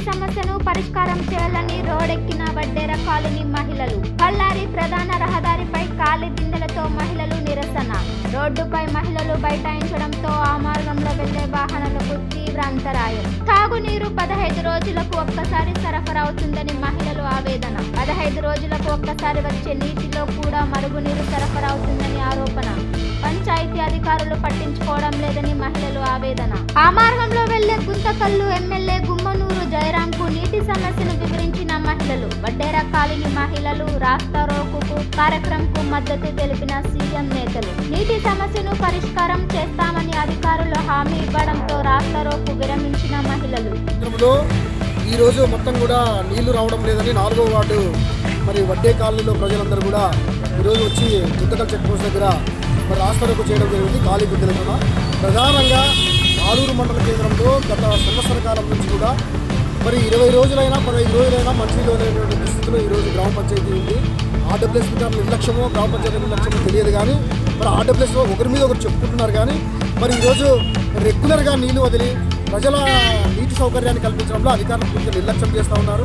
పరిష్కారం చేయాలని రోడెక్కిన వడ్డేర కాలనీ మహిళలు. బళ్ళారి ప్రధాన రహదారిపై కాలి బిందెలతో మహిళలు నిరసన. రోడ్డుపై మహిళలు బైఠాయించడంతో ఆ మార్గంలో వెళ్ళే వాహనాలకు తీవ్ర అంతరాయం. తాగునీరు పదహైదు రోజులకు ఒక్కసారి సరఫరా అవుతుందని మహిళలు ఆవేదన. పదహైదు రోజులకు ఒక్కసారి వచ్చే నీటిలో కూడా మరుగునీరు సరఫరా అవుతుందని ఆరోపణ. పంచాయతీ అధికారులు పట్టించుకోవడం లేదని మహిళలు ఆవేదన. ఆ మార్గంలో వెళ్ళే గుంతకల్లు ఎమ్మెల్యే మహిళలు వడ్డేర కాలనీ మహిళలు రాస్తా రోకుకు కార్యక్రమంకు మద్దతు తెలిపిన సీఎం నేతలు. నీటి సమస్యను పరిష్కారం చేస్తామని అధికారులు హామీ ఇవ్వడంతో రాస్తా రోకు విరమించిన మహిళలు. ఈ ఈరోజు మొత్తం కూడా నీళ్ళు రావడం లేదని నాలుగో వార్డు మరి వడ్డే కాలనీలో ప్రజలందరూ కూడా ఈరోజు వచ్చి గుంతకల్ చెక్ పోస్ట్ దగ్గర మరి రాష్ట్రకు చేయడం జరిగింది ఖాళీ బిడ్డలతో ప్రధానంగా ఆలూరు మండల కేంద్రంలో గత సంవత్సర కాలం నుంచి కూడా మరి ఇరవై రోజులైనా పదహైదు రోజులైనా మంచిలో లేనటువంటి పరిస్థితుల్లో ఈరోజు గ్రామ పంచాయతీ ఉంది. ఆర్డబ్ల్యూఎస్ మీద నిర్లక్ష్యమో గ్రామ పంచాయతీ నిర్లక్ష్యమో తెలియదు కానీ మరి ఆర్డబ్ల్యూఎస్ ఒకరి మీద ఒకరు చెప్పుకుంటున్నారు కానీ మరి ఈరోజు రెగ్యులర్గా నీళ్ళు వదిలి ప్రజల నీటి సౌకర్యాన్ని కల్పించడంలో అధికారులు కొంచెం నిర్లక్ష్యం చేస్తూ ఉన్నారు.